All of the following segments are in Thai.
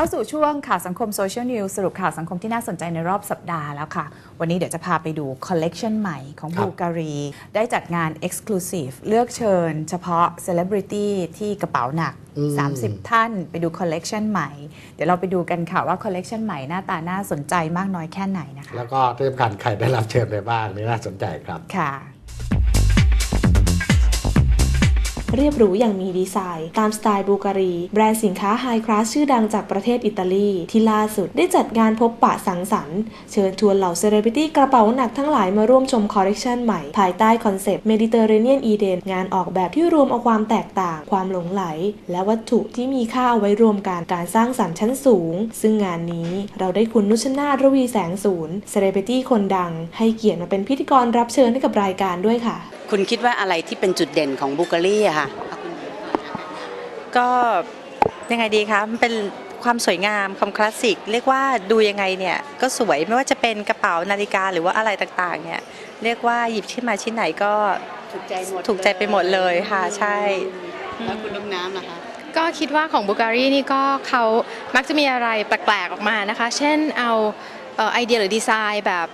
เข้าสู่ช่วงข่าวสังคมโซเชียลนิวสรุปข่าวสังคมที่น่าสนใจในรอบสัปดาห์แล้วค่ะ วันนี้เดี๋ยวจะพาไปดูคอลเลกชันใหม่ของครับบูการี ได้จัดงาน Exclusive เลือกเชิญเฉพาะเซเลบริตี้ที่กระเป๋าหนักอืม30 ท่านไปดูคอลเลกชันใหม่ เดี๋ยวเราไปดูกันค่ะว่าคอลเลกชันใหม่หน้าตาน่าสนใจมากน้อยแค่ไหนนะคะ แล้วก็ที่สำคัญใครได้รับเชิญไปบ้างนี่น่าสนใจครับค่ะ เรียบหรูอย่างมีดีไซน์ ตามสไตล์บูการี แบรนด์สินค้าไฮคลาสชื่อดังจากประเทศอิตาลี ที่ล่าสุดได้จัดงานพบปะสังสรรค์ เชิญชวนเหล่าเซเลบริตี้กระเป๋าหนักทั้งหลายมาร่วมชมคอลเลกชันใหม่ ภายใต้คอนเซปต์ Mediterranean Eden งานออกแบบที่รวมเอาความแตกต่าง ความหลงไหล และวัตถุที่มีค่าเอาไว้รวมกันการสร้างสรรค์ชั้นสูง ซึ่งงานนี้เราได้คุณนุชนาถรวีแสงศูนย์เซเลบริตี้คนดัง ให้เกียรติมาเป็นพิธีกรรับเชิญให้กับรายการด้วยค่ะ คุณคิดว่าอะไรที่เป็นจุดเด่นของบูการีอะค่ะก็ยังไงดีคะมันเป็นความสวยงามความคลาสสิกเรียกว่าดูยังไงเนี่ยก็สวยไม่ว่าจะเป็นกระเป๋านาฬิกาหรือว่าอะไรต่างๆเนี่ยเรียกว่าหยิบชิ้นมาชิ้นไหนก็ถูกใจหมดถูกใจไปหมดเลยค่ะใช่แล้วคุณลูกน้ำล่ะคะก็คิดว่าของบูการีนี่ก็เขามักจะมีอะไรแปลกๆออกมานะคะ เช่นเอาเอ่อไอเดียหรือดีไซน์แบบ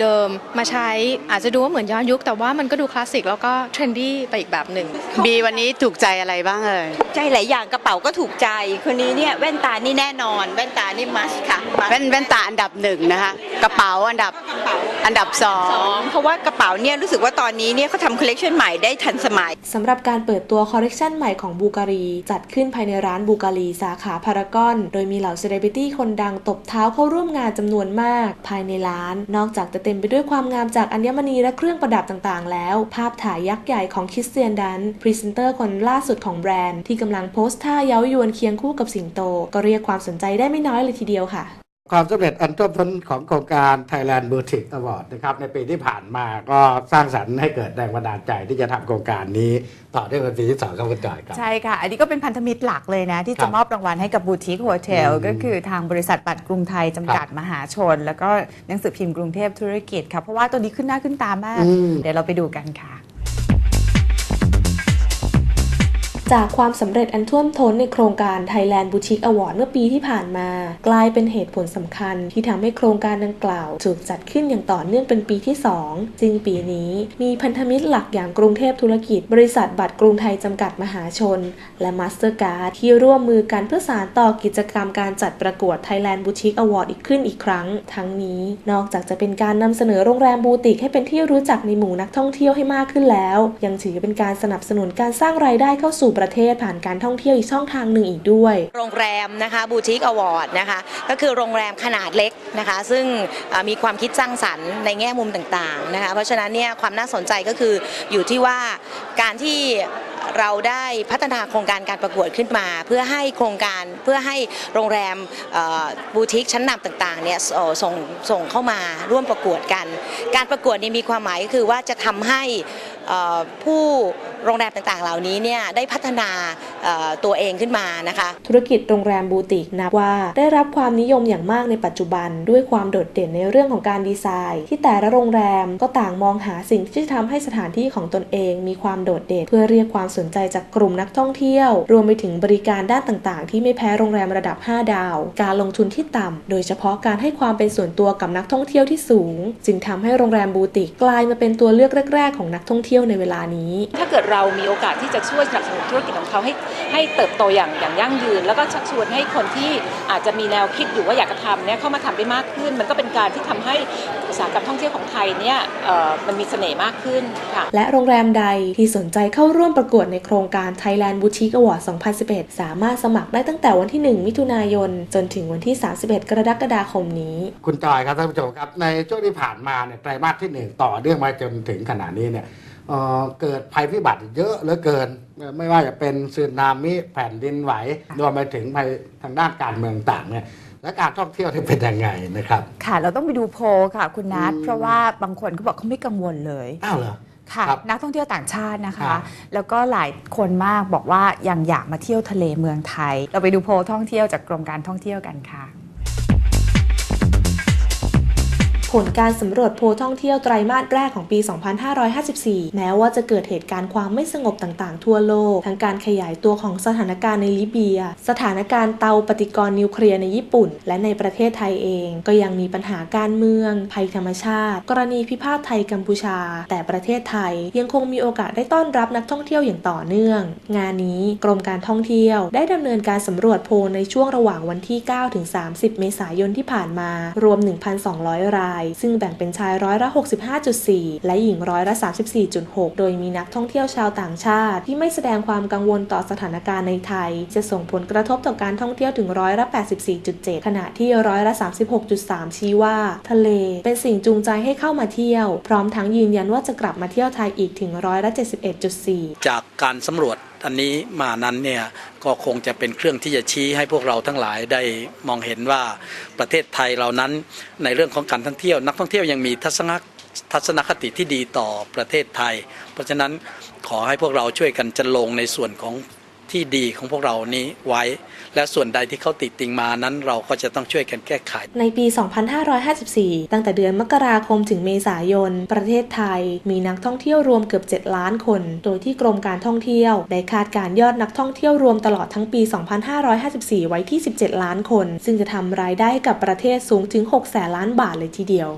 เดิมๆ มาใช้อาจจะดูว่าเหมือนย้อนยุค แต่ว่ามันก็ดูคลาสสิกแล้วก็เทรนดี้ไปอีกแบบหนึ่ง บีวันนี้ถูกใจอะไรบ้างเอ่ยใจหลายอย่างกระเป๋าก็ถูกใจ คนนี้เนี่ยแว่นตานี่แน่นอน แว่นตานี่มัสค่ะ must แว่นแว่นตาอันดับหนึ่งนะคะ กระเป๋าอันดับกระเป๋าอันดับสอสองงเพราะว่ากระเป๋าเนี่ยรู้สึกว่าตอนนี้เนี่ยเขาทำคอลเลกชันใหม่ได้ทันสมัยสำหรับการเปิดตัวคอลเลกชันใหม่ของบูการี จัดขึ้นภายในร้านบูการีสาขาพารากอน โดยมีเหล่าเซเลบริตี้คนดังตบเท้าเข้าร่วมงานจำนวนมาก ภายในร้าน นอกจากจะเต็มไปด้วยความงามจากอัญมณีและเครื่องประดับต่างๆ แล้ว ภาพถ่ายยักษ์ใหญ่ของคริสเตียนดันพรีเซนเตอร์คนล่าสุดของแบรนด์ที่กำลังโพสท่าเย้ายวนเคียงคู่กับสิงโต ก็เรียกความสนใจได้ไม่น้อยเลยทีเดียวค่ะ ความสำเร็จอันท่วมท้นของโครงการ Thailand Boutique Award นะครับในปีที่ผ่านมาก็สร้างสรรค์ให้เกิดแรงบันดาลใจที่จะทำโครงการนี้ ต่อเนื่องเป็นปีที่สองครับคุณจอยครับ ใช่ค่ะ อันนี้ก็เป็นพันธมิตรหลักเลยนะ ที่ครัจะบมอบรางวัลให้กับบูติกโฮเทลอืมก็คือทางบริษัทบัตรกรุงไทยจำกัดมหาชน แล้วก็หนังสือพิมพ์กรุงเทพธุรกิจค่ะเพราะว่าตัวนี้ขึ้นหน้าขึ้นตามากอืมเดี๋ยวเราไปดูกันค่ะ จากความสำเร็จอันท่วมท้นในโครงการ Thailand Boutique Award เมื่อปีที่ผ่านมา กลายเป็นเหตุผลสำคัญที่ทำให้โครงการดังกล่าวถูกจัดขึ้นอย่างต่อเนื่องเป็นปีที่2ซึ่งปีนี้มีพันธมิตรหลักอย่างกรุงเทพธุรกิจ บริษัทบัตรกรุงไทยจำกัดมหาชน และมาสเตอร์การ์ดที่ร่วมมือกันเพื่อสานต่อกิจกรรมการจัดประกวด Thailand Boutique Award อีกขึ้นอีกครั้ง ทั้งนี้นอกจากจะเป็นการนำเสนอโรงแรมบูติกให้เป็นที่รู้จักในหมู่นักท่องเที่ยวให้มากขึ้นแล้ว ยังถือเป็นการสนับสนุนการสร้างรายได้เข้าสู่ประเทศผ่านการท่องเที่ยวอีกช่องทางหนึ่งอีกด้วย โรงแรมนะคะบูติกอวอร์ดนะคะก็คือโรงแรมขนาดเล็กนะคะ ซึ่งมีความคิดสร้างสรรค์ในแง่มุมต่างๆนะคะเพราะฉะนั้นเนี่ยความน่าสนใจก็คืออยู่ที่ว่าการที่เราได้พัฒนาโครงการการประกวดขึ้นมา เพื่อให้โครงการเพื่อให้โรงแรมบูติกชั้นนำต่างๆเนี่ยส่งส่งเข้ามาร่วมประกวดกัน การประกวดนี่มีความหมายก็คือว่าจะทำให้ผู้ โรงแรมต่างๆ เหล่านี้เนี่ยได้พัฒนาเอ่อตัวเองขึ้นมานะคะ ธุรกิจโรงแรมบูติกนับว่าได้รับความนิยมอย่างมากในปัจจุบัน ด้วยความโดดเด่นในเรื่องของการดีไซน์ ที่แต่ละโรงแรมก็ต่างมองหาสิ่งที่จะทำให้สถานที่ของตนเอง มีความโดดเด่นเพื่อเรียกความสนใจจากกลุ่มนักท่องเที่ยว รวมไปถึงบริการด้านต่างๆ ที่ไม่แพ้โรงแรมระดับ 5 ดาว การลงทุนที่ต่ำโดยเฉพาะการให้ความเป็นส่วนตัวกับนักท่องเที่ยวที่สูง จึงทำให้โรงแรมบูติกกลายมาเป็นตัวเลือกแรก ๆ ของนักท่องเที่ยวในเวลานี้ ถ้าเกิดเรามีโอกาสที่จะช่วยสนับสนุนธุรกิจของเขาให้ให้เติบโตอย่างอย่างยั่งยืน แล้วก็ชักชวนให้คนที่อาจจะมีแนวคิดอยู่ว่าอยากจะทำเนี่ยเข้ามาทำได้มากขึ้น มันก็เป็นการที่ทำให้อุตสาหกรรมท่องเที่ยวของไทยเนี่ยเอ่อมันมีเสน่ห์มากขึ้นค่ะและโรงแรมใดที่สนใจเข้าร่วมประกวดในโครงการ Thailand Boutique Award 2011 สามารถสมัครได้ตั้งแต่วันที่ 1 มิถุนายน จนถึงวันที่ 31 กรกฎาคมนี้ คุณจอยครับท่านผู้ชมครับ ในช่วงที่ผ่านมาเนี่ยไตรมาสที่หนึ่งต่อเนื่องมาจนถึงขณะนี้เนี่ย เอ่อเกิดภัยพิบัติเยอะเหลือเกิน ไม่ว่าจะเป็นสึนามิแผ่นดินไหวรวมไปถึงภัยทางด้านการเมืองต่างเนี่ยและการท่องเที่ยวที่เป็นยังไงนะครับ ค่ะ เราต้องไปดูโพลค่ะ คุณนัทอืมเพราะว่าบางคนเขาบอกเขาไม่กังวลเลยอ้าวเหรอค่ะครับนักท่องเที่ยวต่างชาตินะครัคะบแล้วก็หลายคนมากบอกว่ายังอยากมาเที่ยวทะเลเมืองไทย เราไปดูโพลท่องเที่ยวจากกรมการท่องเที่ยวกันค่ะ ผลการสำรวจโพลท่องเที่ยวไตรมาสแรกของปี 2554 แม้ว่าจะเกิดเหตุการณ์ความไม่สงบต่างๆ ทั่วโลก ทั้งการขยายตัวของสถานการณ์ในลิเบีย สถานการณ์เตาปฏิกรณ์นิวเคลียร์ในญี่ปุ่น และในประเทศไทยเอง ก็ยังมีปัญหาการเมือง ภัยธรรมชาติ กรณีพิพาทไทยกัมพูชา แต่ประเทศไทยยังคงมีโอกาสได้ต้อนรับนักท่องเที่ยวอย่างต่อเนื่อง งานนี้กรมการท่องเที่ยว ได้ดำเนินการสำรวจโพลในช่วงระหว่างวันที่9ถึง30 เมษายนที่ผ่านมารวม 1,200 รายซึ่งแบ่งเป็นชายร้อยละ 65.4 และหญิงร้อยละ 34.6 โดยมีนักท่องเที่ยวชาวต่างชาติ ที่ไม่แสดงความกังวลต่อสถานการณ์ในไทย จะส่งผลกระทบต่อการท่องเที่ยวถึงร้อยละ 84.7 ขณะที่ร้อยละ 36.3 ชี้ว่า ทะเลเป็นสิ่งจูงใจให้เข้ามาเที่ยว พร้อมทั้งยืนยันว่าจะกลับมาเที่ยวไทยอีกถึงร้อยละ 71.4 จากการสำรวจ อันนี้มานั้นเนี่ยก็คงจะเป็นเครื่องที่จะชี้ให้พวกเราทั้งหลายได้มองเห็นว่าประเทศไทยเรานั้นในเรื่องของการท่องเที่ยว นักท่องเที่ยวยังมีทัศนคทัศนคติที่ดีต่อประเทศไทย เพราะฉะนั้นขอให้พวกเราช่วยกันจันลงในส่วนของ ที่ดีของพวกเรานี้ไว้ และส่วนใดที่เขาติดติงมานั้นเราก็จะต้องช่วยกันแก้ไข ในปี 2554 ตั้งแต่เดือนมกราคมถึงเมษายน ประเทศไทย มีนักท่องเที่ยวรวมเกือบ 7 ล้านคน โดยที่กรมการท่องเที่ยว ได้คาดการยอดนักท่องเที่ยวรวมตลอดทั้งปี 2554 ไว้ที่ 17 ล้านคน ซึ่งจะทำรายได้กับประเทศสูงถึง 6 แสนล้านบาทเลยทีเดียว